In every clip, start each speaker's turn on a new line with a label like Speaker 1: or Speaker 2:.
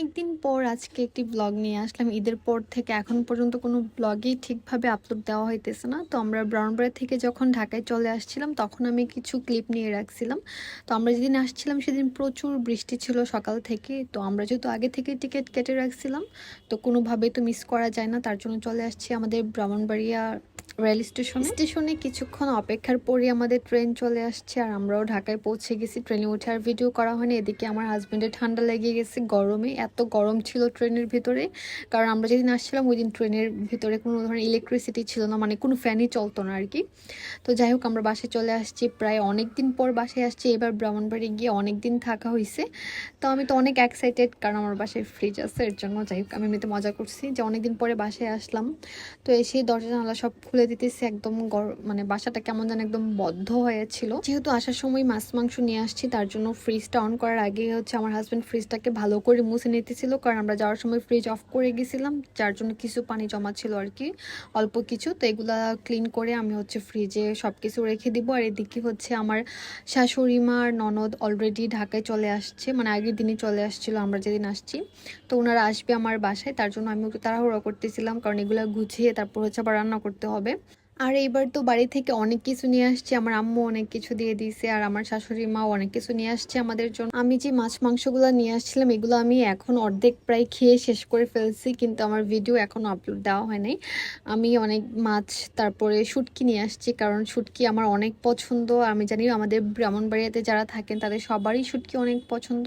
Speaker 1: অনেকদিন পর আজকে একটি ব্লগ নিয়ে আসলাম। ঈদের পর থেকে এখন পর্যন্ত কোনো ব্লগেই ঠিকভাবে আপলোড দেওয়া হইতেছে না। তো আমরা ব্রাউনবাড়ি থেকে যখন ঢাকায় চলে আসছিলাম, তখন আমি কিছু ক্লিপ নিয়ে রাখছিলাম। তো আমরা যেদিন আসছিলাম, সেদিন প্রচুর বৃষ্টি ছিল সকাল থেকে। তো আমরা যেহেতু আগে থেকে টিকিট কেটে রাখছিলাম, তো কোনোভাবেই তো মিস করা যায় না। তার জন্য চলে আসছি আমাদের ব্রাহ্মণবাড়িয়া রেল স্টেশন স্টেশনে কিছুক্ষণ অপেক্ষার পরই আমাদের ট্রেন চলে আসছে আর আমরাও ঢাকায় পৌঁছে গেছি। ট্রেনে উঠে আর ভিডিও করা হয়নি। এদিকে আমার হাজব্যান্ডের ঠান্ডা লেগে গেছে গরমে। এত গরম ছিল ট্রেনের ভিতরে। কারণ আমরা যেদিন আসছিলাম, ওই দিন ট্রেনের ভিতরে কোনো ধরনের ইলেকট্রিসিটি ছিল না মানে কোনো ফ্যানই চলতো না আর কি তো যাই হোক, আমরা বাসায় চলে আসছি, প্রায় অনেক দিন পর বাসায় আসছি। এবার ব্রাহ্মণবাড়ি গিয়ে অনেক দিন থাকা হয়েছে তো আমি তো অনেক এক্সাইটেড কারণ আমার বাসায় ফ্রিজ আছে, এর জন্য যাই হোক, আমি এমনিতে মজা করছি যে অনেক দিন পরে বাসায় আসলাম। তো এসে দরজা, জানালা সব খুলে দিতেছি, একদম মানে বাসাটা কেমন যেন একদম বদ্ধ হয়েছিল। যেহেতু আসার সময় মাছ, মাংস নিয়ে আসছি, তার জন্য ফ্রিজটা অন করার আগে হচ্ছে আমার হাজব্যান্ড ফ্রিজটাকে ভালো করে মুছে নিতেছিল কারণ আমরা যাওয়ার সময় ফ্রিজ অফ করে গেছিলাম, যার জন্য কিছু পানি জমা ছিল আর কি, অল্প কিছু। তো এগুলা ক্লিন করে আমি হচ্ছে ফ্রিজে সব কিছু রেখে দিব। আর এদিকে হচ্ছে আমার শাশুড়ি মা আর ননদ অলরেডি ঢাকায় চলে আসছে মানে আগের দিনই চলে আসছিল, আমরা যেদিন আসছি। তো ওনারা আসবে আমার বাসায়, তার জন্য আমি একটু তাড়াহুড়ো করতেছিলাম, কারণ এগুলো গুছিয়ে তারপর হচ্ছে আবার রান্না করতে হবে। আর এইবার তো বাড়ি থেকে অনেক কিছু নিয়ে আসছে। আমার আম্মু অনেক কিছু দিয়ে দিয়েছে আর আমার শাশুড়ি মাও অনেক কিছু নিয়ে আসছে আমাদের জন্য। আমি যে মাছ মাংসগুলো নিয়ে আসছিলাম, এগুলো আমি এখন অর্ধেক প্রায় খেয়ে শেষ করে ফেলছি, কিন্তু আমার ভিডিও এখনও আপলোড দেওয়া হয় নাই। আমি অনেক মাছ, তারপরে শুটকি নিয়ে আসছি, কারণ শুটকি আমার অনেক পছন্দ। আমি জানি আমাদের ব্রাহ্মণবাড়িয়াতে যারা থাকেন, তাদের সবারই শুটকি অনেক পছন্দ।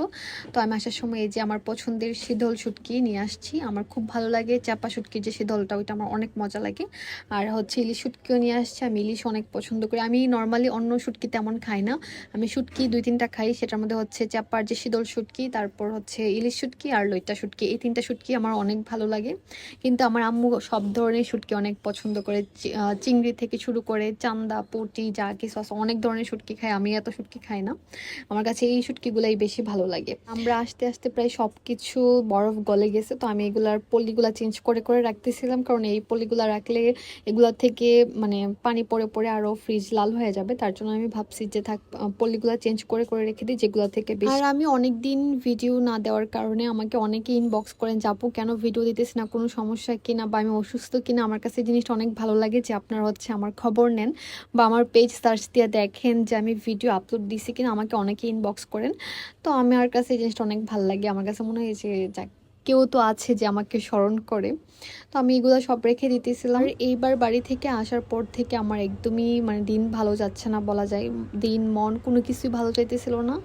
Speaker 1: তো আমি আসার সময় এই যে আমার পছন্দের শীতল শুটকি নিয়ে আসছি। আমার খুব ভালো লাগে, চাপা শুটকির যে শীতলটা, ওইটা আমার অনেক মজা লাগে। আর হচ্ছে ইলিশ শুটকিও নিয়ে আসছে, আমি ইলিশ অনেক পছন্দ করি। আমি নর্মালি অন্য শুটকি তেমন খাই না। আমি শুটকি দুই তিনটা খাই, সেটার মধ্যে হচ্ছে চাপার যে শীতল শুটকি, তারপর হচ্ছে ইলিশ শুটকি আর লইটা শুটকি। এই তিনটা শুটকি আমার অনেক ভালো লাগে। কিন্তু আমার আম্মু সব ধরনের শুটকি অনেক পছন্দ করে। চিংড়ি থেকে শুরু করে চান্দা, পুটি, যা কিছু অনেক ধরনের শুটকি খাই। আমি এত শুটকি খাই না। আমার কাছে এই শুটকিগুলাই বেশি ভালো লাগে। আমরা আস্তে আস্তে প্রায় সব কিছু বরফ গলে গেছে। তো আমি এগুলার পলিগুলা চেঞ্জ করে করে রাখতেছিলাম। কারণ এই পলিগুলা রাখলে এগুলা থেকে মানে পানি পড়ে পরে আরও ফ্রিজ লাল হয়ে যাবে, তার জন্য আমি ভাবছি যে থাক পলিগুলা চেঞ্জ করে করে রেখে দিই, যেগুলো থেকে আর আমি অনেক দিন ভিডিও না দেওয়ার কারণে আমাকে অনেকে ইনবক্স করেন যে, আপু, কেন ভিডিও দিতেছি না? কোনো সমস্যা কিনা? বা আমি অসুস্থ কিনা? আমার কাছে জিনিসটা অনেক ভালো লাগে যে, আপনারা হচ্ছে আমার খবর নেন বা আমার পেজ সার্চ দিয়ে দেখেন যে, আমি ভিডিও আপলোড দিছি কিনা? আমাকে অনেকে ইনবক্স করেন। তো আমার কাছে এই জিনিসটা অনেক ভালো লাগে। আমার কাছে মনে হয় যে, যাক কেউ তো আছে যে আমাকে স্মরণ করে। তো আমি এগুলো সব রেখে দিতেছিলাম। এইবার বাড়ি থেকে আসার পর থেকে আমার একদমই মানে দিন ভালো যাচ্ছে না বলা যায়। দিন, মন কোনো কিছুই ভালো যাইতেছিল না।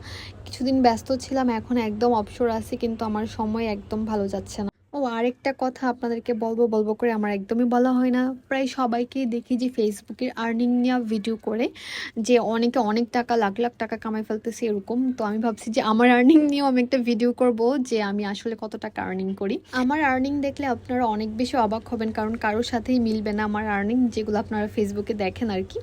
Speaker 1: কিছুদিন ব্যস্ত ছিলাম, এখন একদম অবসর আছি, কিন্তু আমার সময় একদম ভালো যাচ্ছে না। আরেকটা কথা আপনাদেরকে বলব বলব করে আমার একদমই বলা হয় না। প্রায় সবাইকেই দেখি যে ফেসবুকের আর্নিং নেওয়া ভিডিও করে যে অনেকে অনেক টাকা, লাখ লাখ টাকা কামাই ফেলতেছে এরকম। তো আমি ভাবছি যে আমার আর্নিং নিয়েও আমি একটা ভিডিও করব যে আমি আসলে কত টাকা আর্নিং করি। আমার আর্নিং দেখলে আপনারা অনেক বেশি অবাক হবেন কারণ কারোর সাথেই মিলবে না আমার আর্নিং যেগুলো আপনারা ফেসবুকে দেখেন আর কি।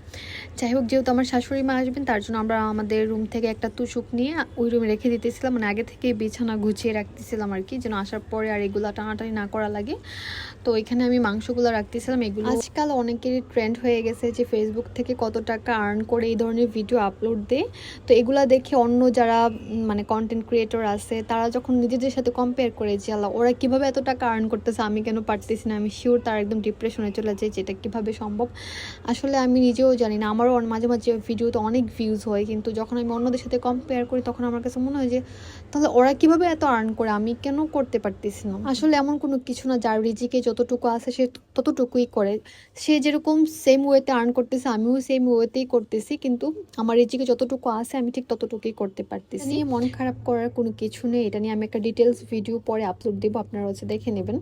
Speaker 1: যাই হোক, যেহেতু আমার শাশুড়ি মা আসবেন, তার জন্য আমরা আমাদের রুম থেকে একটা তুষুক নিয়ে ওই রুমে রেখে দিতেছিলাম। মানে আগে থেকে বিছানা গুছিয়ে রাখতেছিলাম আর কি। যেন আসার পরে আর এগুলো টানাটানি না করা লাগে। তো এখানে আমি মাংসগুলো রাখতেছিলাম, এগুলো আজকাল অনেকেরই ট্রেন্ড হয়ে গেছে যে ফেসবুক থেকে কত টাকা আর্ন করে এই ধরনের ভিডিও আপলোড দেয়। তো এগুলা দেখে অন্য যারা মানে কন্টেন্ট ক্রিয়েটর আছে, তারা যখন নিজেদের সাথে কম্পেয়ার করে যে, আল্লাহ, ওরা কীভাবে এত টাকা আর্ন করতেছে, আমি কেন পারতেছি না? আমি শিওর তার একদম ডিপ্রেশনে চলে যায় যে, এটা কীভাবে সম্ভব? আসলে আমি নিজেও জানি না, আমারও মাঝে মাঝে ভিডিওতে অনেক ভিউজ হয়, কিন্তু যখন আমি অন্যদের সাথে কম্পেয়ার করি, তখন আমার কাছে মনে হয় যে, তাহলে ওরা কীভাবে এত আর্ন করে? আমি কেন করতে পারতেছি না? আসলে এমন কোনো কিছু না যার রিজিকে যতটুকু আছে সে ততটুকুই করে। সে যেরকম সেম ওয়েতে আর্ন করতেছে আমিও সেম ওয়েতেই করতেছি কিন্তু আমার রিজিকে যতটুকু আছে আমি ঠিক ততটুকুই করতে পারতেছি। নিয়ে মন খারাপ করার কোনো কিছু নেই এটা নিয়ে আমি একটা ডিটেলস ভিডিও পরে আপলোড দেবো আপনারা হচ্ছে দেখে নেবেন।